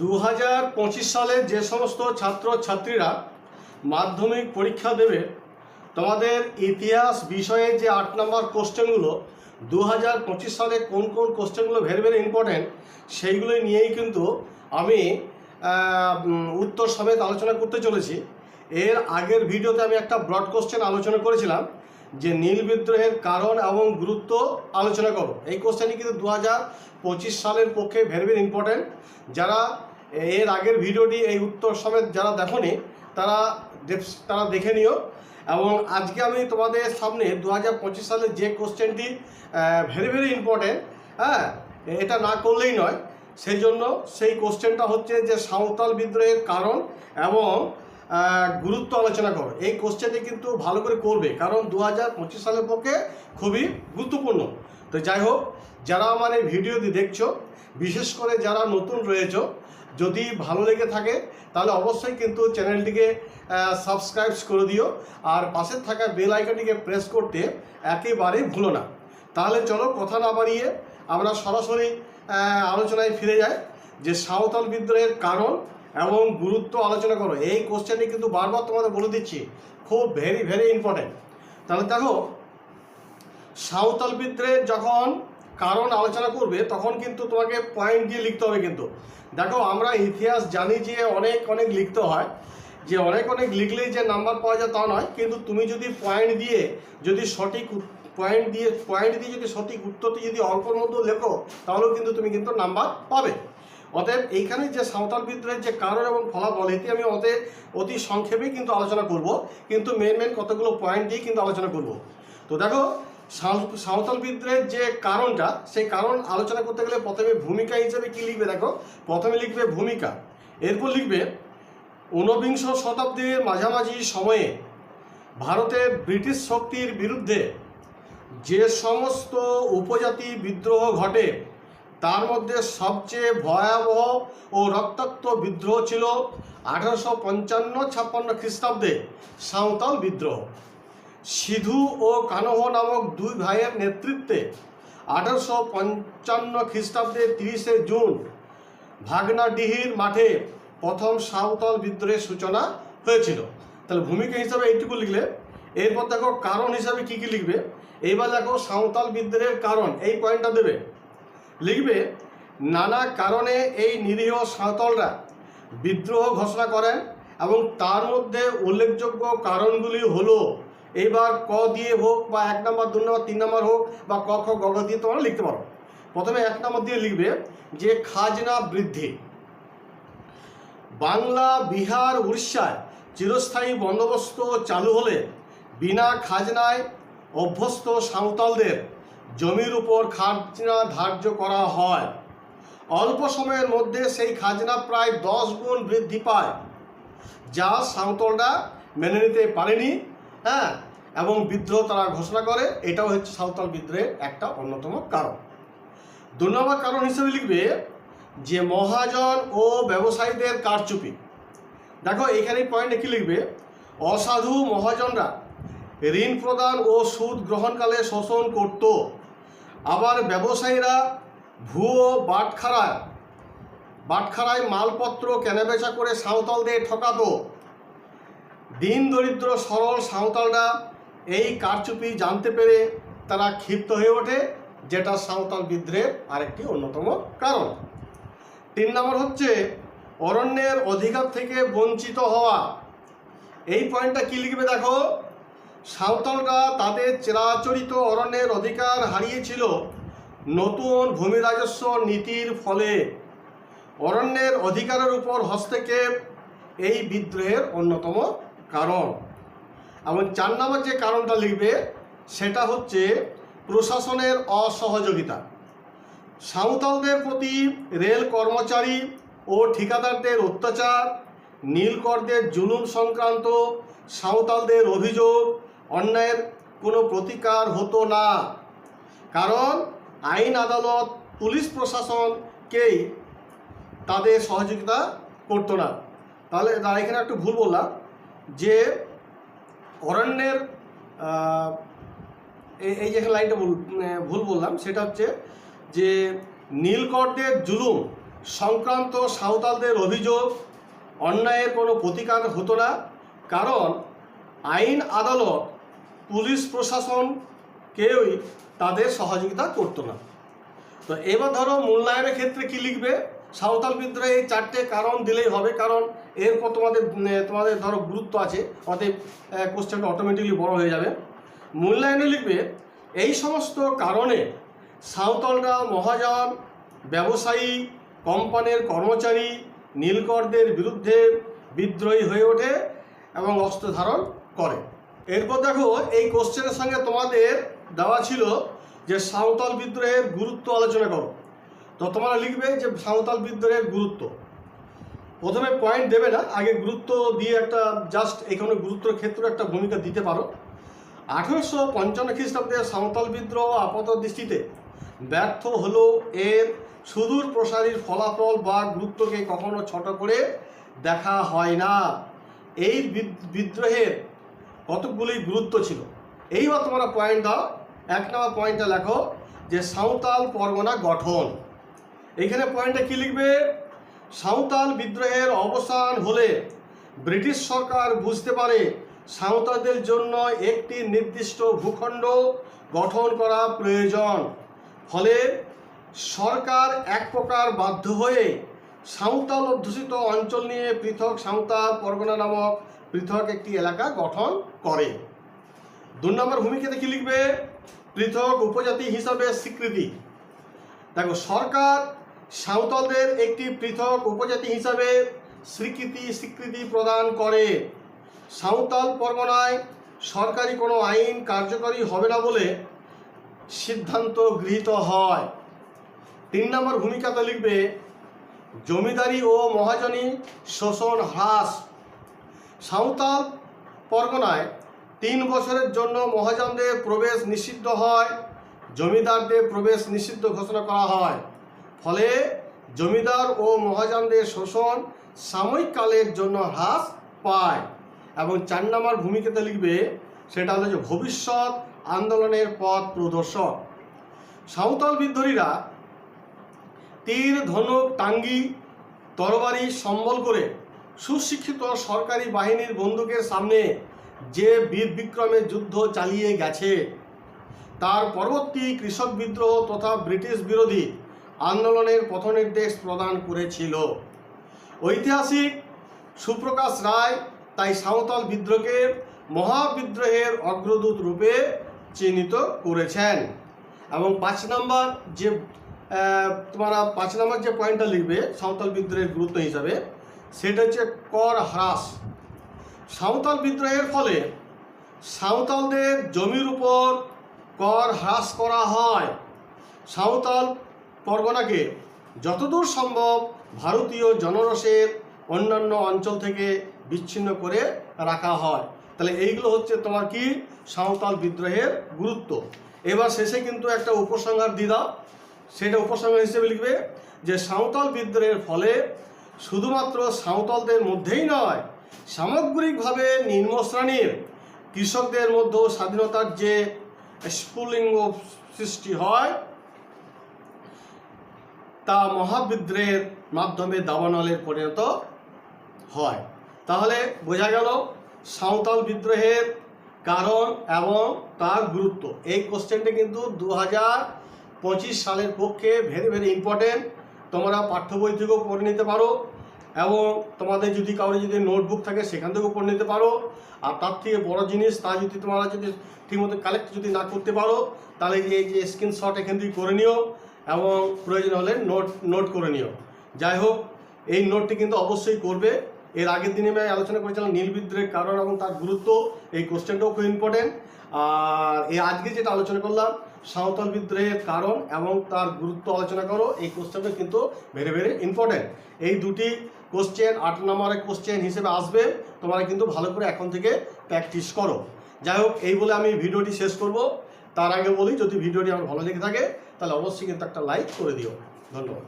দু হাজার পঁচিশ সালে যে সমস্ত ছাত্র ছাত্রীরা মাধ্যমিক পরীক্ষা দেবে, তোমাদের ইতিহাস বিষয়ে যে আট নম্বর কোশ্চেনগুলো দু হাজার পঁচিশ সালে কোন কোন কোশ্চেনগুলো ভেরি ভেরি ইম্পর্ট্যান্ট সেইগুলো নিয়েই কিন্তু আমি উত্তর সমেত আলোচনা করতে চলেছি। এর আগের ভিডিওতে আমি একটা ব্রড কোশ্চেন আলোচনা করেছিলাম, যে নীল বিদ্রোহের কারণ এবং গুরুত্ব আলোচনা করো। এই কোশ্চেনটি কিন্তু দু হাজার পঁচিশ সালের পক্ষে ভেরি ভেরি ইম্পর্ট্যান্ট যারা এর আগের ভিডিওটি, এই উত্তর সমেত যারা দেখোনি, তারা তারা দেখে নিও। এবং আজকে আমি তোমাদের সামনে দু সালের যে কোশ্চেনটি ভেরি ভেরি ইম্পর্ট্যান্ট হ্যাঁ এটা না করলেই নয়। সেই জন্য সেই কোশ্চেনটা হচ্ছে যে সাঁওতাল বিদ্রোহের কারণ এবং গুরুত্ব আলোচনা করো। এই কোশ্চেনটি কিন্তু ভালো করে করবে, কারণ দু হাজার পঁচিশ সালের পক্ষে খুবই গুরুত্বপূর্ণ। তো যাই হোক, যারা আমার এই ভিডিওটি দেখছ, বিশেষ করে যারা নতুন রয়েছে যদি ভালো লেগে থাকে, তাহলে অবশ্যই কিন্তু চ্যানেলটিকে সাবস্ক্রাইব করে দিও। আর পাশে থাকা বেল আইকনটিকে প্রেস করতে একেবারে ভুলো না। তাহলে চলো কথা না বাড়িয়ে আমরা সরাসরি আলোচনায় ফিরে যাই, যে সাঁওতাল বিদ্রোহের কারণ এবং গুরুত্ব আলোচনা করো। এই কোশ্চেনটি কিন্তু বারবার তোমাদের বলে দিচ্ছি, খুব ভেরি ভেরি ইম্পর্ট্যান্ট তাহলে দেখো, সাঁওতাল বিদ্রোহের যখন কারণ আলোচনা করবে, তখন কিন্তু তোমাকে পয়েন্ট দিয়ে লিখতে হবে কিন্তু। দেখো, আমরা ইতিহাস জানি যে অনেক অনেক লিখতে হয়। যে অনেক অনেক লিখলেই যে নাম্বার পাওয়া যায় তা নয়। কিন্তু তুমি যদি পয়েন্ট দিয়ে যদি সঠিক পয়েন্ট দিয়ে পয়েন্ট দিয়ে যদি সঠিক উত্তরটি যদি অল্পর মধ্যে লেখো, তাহলেও কিন্তু তুমি কিন্তু নাম্বার পাবে। অতএব এইখানে যে সাঁওতাল বিদ্রোহের যে কারণ এবং ফলাফল, এটি আমি অতে, অতি সংক্ষেপেই কিন্তু আলোচনা করব। কিন্তু মেন মেন কতগুলো পয়েন্ট দিয়ে কিন্তু আলোচনা করব। তো দেখো সাঁওতাল বিদ্রোহের যে কারণটা, সেই কারণ আলোচনা করতে গেলে প্রথমে ভূমিকা হিসেবে কি লিখবে দেখো? প্রথমে লিখবে ভূমিকা। এরপর লিখবে, ঊনবিংশ শতাব্দীর মাঝামাঝি সময়ে ভারতে ব্রিটিশ শক্তির বিরুদ্ধে যে সমস্ত উপজাতি বিদ্রোহ ঘটে, তার মধ্যে সবচেয়ে ভয়াবহ ও রক্তাক্ত বিদ্রোহ ছিল আঠারোশো পঞ্চান্ন ছাপ্পান্ন খ্রিস্টাব্দে সাঁওতাল বিদ্রোহ। সিধু ও কানহ নামক দুই ভাইয়ের নেতৃত্বে আঠারোশো পঞ্চান্ন খ্রিস্টাব্দের তিরিশে জুন ভাগনাডিহির মাঠে প্রথম সাঁওতাল বিদ্রোহের সূচনা হয়েছিল। তাহলে ভূমিকা হিসাবে এইটুকু লিখলে, এরপর দেখো কারণ হিসাবে কি কি লিখবে? এইবার দেখো সাঁওতাল বিদ্রোহের কারণ, এই পয়েন্টটা দেবে। লিখবে, নানা কারণে এই নিরীহ সাঁওতালরা বিদ্রোহ ঘোষণা করেন এবং তার মধ্যে উল্লেখযোগ্য কারণগুলি হলো এইবার ক দিয়ে হোক বা এক নম্বর, দু নম্বর, তিন নম্বর হোক বা ক, খ গ দিয়ে তোমরা লিখতে পারো। প্রথমে এক নম্বর দিয়ে লিখবে যে খাজনা বৃদ্ধি। বাংলা, বিহার, উড়িষ্যায় চিরস্থায়ী বন্দোবস্ত চালু হলে বিনা খাজনায় অভ্যস্ত সাঁওতালদের জমির উপর খাজনা ধার্য করা হয়। অল্প সময়ের মধ্যে সেই খাজনা প্রায় দশ গুণ বৃদ্ধি পায়, যা সাঁওতালরা মেনে নিতে পারেনি। হ্যাঁ এবং বিদ্রোহ তারা ঘোষণা করে, এটাও হচ্ছে সাঁওতাল বিদ্রোহের একটা অন্যতম কারণ। দু নম্বর কারণ হিসেবে লিখবে যে মহাজন ও ব্যবসায়ীদের কারচুপি। দেখো এখানে পয়েন্টে কি লিখবে? অসাধু মহাজনরা ঋণ প্রদান ও সুদ গ্রহণকালে শোষণ করত। আবার ব্যবসায়ীরা ভুয়ো বাটখারায় বাটখারায় মালপত্র কেনাবেচা করে সাঁওতালদের ঠকাতো। দিন দরিদ্র, সরল, সাঁওতালরা এই কারচুপি জানতে পেরে তারা ক্ষিপ্ত হয়ে ওঠে, যেটা সাঁওতাল বিদ্রোহের আরেকটি অন্যতম কারণ। তিন নম্বর হচ্ছে, অরণ্যের অধিকার থেকে বঞ্চিত হওয়া। এই পয়েন্টটা কি লিখবে দেখো? সাঁওতালরা তাদের চিরাচরিত অরণ্যের অধিকার হারিয়েছিল নতুন ভূমি রাজস্ব নীতির ফলে। অরণ্যের অধিকারের উপর হস্তক্ষেপ এই বিদ্রোহের অন্যতম কারণ। এবং চার নম্বর যে কারণটা লিখবে, সেটা হচ্ছে প্রশাসনের অসহযোগিতা। সাঁওতালদের প্রতি রেল কর্মচারী ও ঠিকাদারদের অত্যাচার, নীলকরদের জুলুম সংক্রান্ত সাঁওতালদের অভিযোগ, অন্যায়ের কোনো প্রতিকার হতো না। কারণ আইন আদালত, পুলিশ প্রশাসনকেই তাদের সহযোগিতা করতো না। তাহলে তারা এখানে একটু ভুল বললাম। যে অরণ্যের এই- যে লাইনটা ভুল ভুল বললাম, সেটা হচ্ছে যে নীলকরদের জুলুম, সংক্রান্ত সাঁওতালদের অভিযোগ, অন্যায়ের কোনো প্রতিকার হতো না, কারণ আইন আদালত, পুলিশ প্রশাসন কেউই তাদের সহযোগিতা করতো না। তো এবার ধরো মূল্যায়নের ক্ষেত্রে কি লিখবে? সাঁওতাল বিদ্রোহে এই চারটে কারণ দিলেই হবে, কারণ এরপর তোমাদের তোমাদের ধরো গুরুত্ব আছে, অতএব কোশ্চেনটা অটোমেটিকলি বড় হয়ে যাবে। মূল্যায়নে লিখবে, এই সমস্ত কারণে সাঁওতালরা মহাজন ব্যবসায়ী, কোম্পানির কর্মচারী, নীলকরদের বিরুদ্ধে বিদ্রোহী হয়ে ওঠে এবং অস্ত্র ধারণ করে। এরপর দেখো, এই কোশ্চেনের সঙ্গে তোমাদের দেওয়া ছিল যে সাঁওতাল বিদ্রোহের গুরুত্ব আলোচনা করো। তো তোমরা লিখবে যে সাঁওতাল বিদ্রোহের গুরুত্ব। প্রথমে পয়েন্ট দেবে না, আগে গুরুত্ব দিয়ে একটা জাস্ট এখানে গুরুত্বের ক্ষেত্রে একটা ভূমিকা দিতে পারো। আঠেরোশো পঞ্চান্ন খ্রিস্টাব্দে সাঁওতাল বিদ্রোহ আপাত দৃষ্টিতে ব্যর্থ হলো এর সুদূর প্রসারীর ফলাফল বা গুরুত্বকে কখনো ছোট করে দেখা হয় না। এই বিদ্রোহের কতগুলি গুরুত্ব ছিল? এইবার তোমরা পয়েন্ট দাও। এক নম্বর পয়েন্টটা লেখো যে সাঁওতাল পরগনা গঠন। এইখানে পয়েন্টে কি লিখবে? সাঁওতাল বিদ্রোহের অবসান হলে ব্রিটিশ সরকার বুঝতে পারে সাঁওতালদের জন্য একটি নির্দিষ্ট ভূখণ্ড গঠন করা প্রয়োজন। ফলে সরকার এক প্রকার বাধ্য হয়ে সাঁওতাল অধ্যুষিত অঞ্চল নিয়ে পৃথক সাঁওতাল পরগনা নামক পৃথক একটি এলাকা গঠন করে। দু নম্বর ভূমিকাতে কি লিখবে? পৃথক উপজাতি হিসাবে স্বীকৃতি। দেখো, সরকার সাঁওতালদের একটি পৃথক উপজাতি হিসাবে স্বীকৃতি স্বীকৃতি প্রদান করে। সাঁওতাল পরগনায় সরকারি কোনো আইন কার্যকরী হবে না বলে সিদ্ধান্ত গৃহীত হয়। তিন নম্বর ভূমিকাতে লিখবে, জমিদারি ও মহাজনী শোষণ হ্রাস। সাঁওতাল পরগনায় তিন বছরের জন্য মহাজনদের প্রবেশ নিষিদ্ধ হয়, জমিদারদের প্রবেশ নিষিদ্ধ ঘোষণা করা হয়। ফলে জমিদার ও মহাজনদের শোষণ সাময়িক কালের জন্য হ্রাস পায়। এবং চার নম্বর ভূমিকাতে লিখবে, সেটা হলো যে ভবিষ্যৎ আন্দোলনের পথ প্রদর্শক। সাঁওতাল বিদ্রোহীরা তীর, ধনুক, টাঙ্গি, তরবারি সম্বল করে সুশিক্ষিত সরকারি বাহিনীর বন্দুকের সামনে যে বীর বিক্রমে যুদ্ধ চালিয়ে গেছে, তার পরবর্তী কৃষক বিদ্রোহ তথা ব্রিটিশ বিরোধী আন্দোলনের পথনির্দেশ প্রদান করেছিল। ঐতিহাসিক সুপ্রকাশ রায় তাই সাঁওতাল বিদ্রোহকে মহাবিদ্রোহের অগ্রদূত রূপে চিহ্নিত করেছেন। এবং পাঁচ নম্বর যে তোমরা পাঁচ নম্বর যে পয়েন্টটা লিখবে সাঁওতাল বিদ্রোহের গুরুত্ব হিসাবে, সেটা হচ্ছে কর হ্রাস। সাঁওতাল বিদ্রোহের ফলে সাঁওতালদের জমির উপর কর হ্রাস করা হয়। সাঁওতাল পরগনাকে যতদূর সম্ভব ভারতীয় জনরসের অন্যান্য অঞ্চল থেকে বিচ্ছিন্ন করে রাখা হয়। তাহলে এইগুলো হচ্ছে তোমার কি? সাঁওতাল বিদ্রোহের গুরুত্ব। এবার শেষে কিন্তু একটা উপসংহার দিয়ে দাও। সেটা উপসংহার হিসেবে লিখবে যে সাঁওতাল বিদ্রোহের ফলে শুধুমাত্র সাঁওতালদের মধ্যেই নয়, সামগ্রিকভাবে নিম্ন শ্রেণির কৃষকদের মধ্যেও স্বাধীনতার যে স্ফুলিঙ্গ সৃষ্টি হয় তা মহাবিদ্রোহের মাধ্যমে দাবানলের পরিণত হয়। তাহলে বোঝা গেল সাঁওতাল বিদ্রোহের কারণ এবং তার গুরুত্ব। এই কোশ্চেনটা কিন্তু দু পঁচিশ সালের পক্ষে ভেরি ভেরি ইম্পর্টেন্ট তোমরা পাঠ্য বই থেকেও পড়ে নিতে পারো এবং তোমাদের যদি কারোর যদি নোটবুক থাকে, সেখান থেকেও পড়ে নিতে পারো। আর তার থেকে বড় জিনিস, তা যদি তোমরা যদি ঠিকমতো কালেক্ট যদি না করতে পারো, তাহলে এই যে স্ক্রিনশট এখান থেকে করে নিও। এবং প্রয়োজন হলে নোট নোট করে নিও। যাই হোক, এই নোটটি কিন্তু অবশ্যই করবে। এর আগের দিনে আমি আলোচনা করেছিলাম নীল বিদ্রোহের কারণ এবং তার গুরুত্ব। এই কোশ্চেনটাও খুব ইম্পর্টেন্ট আর এই আজকে যেটা আলোচনা করলাম, সাঁওতাল বিদ্রোহের কারণ এবং তার গুরুত্ব আলোচনা করো। এই কোশ্চেনটা কিন্তু ভেরি ভেরি ইম্পর্টেন্ট এই দুটি কোশ্চেন আট নম্বরের কোশ্চেন হিসেবে আসবে। তোমরা কিন্তু ভালো করে এখন থেকে প্র্যাকটিস করো। যাই হোক, এই বলে আমি ভিডিওটি শেষ করব। তার আগে বলি, যদি ভিডিওটি আমার ভালো লেগে থাকে, তাহলে অবশ্যই কিন্তু একটা লাইক করে দিও। ধন্যবাদ।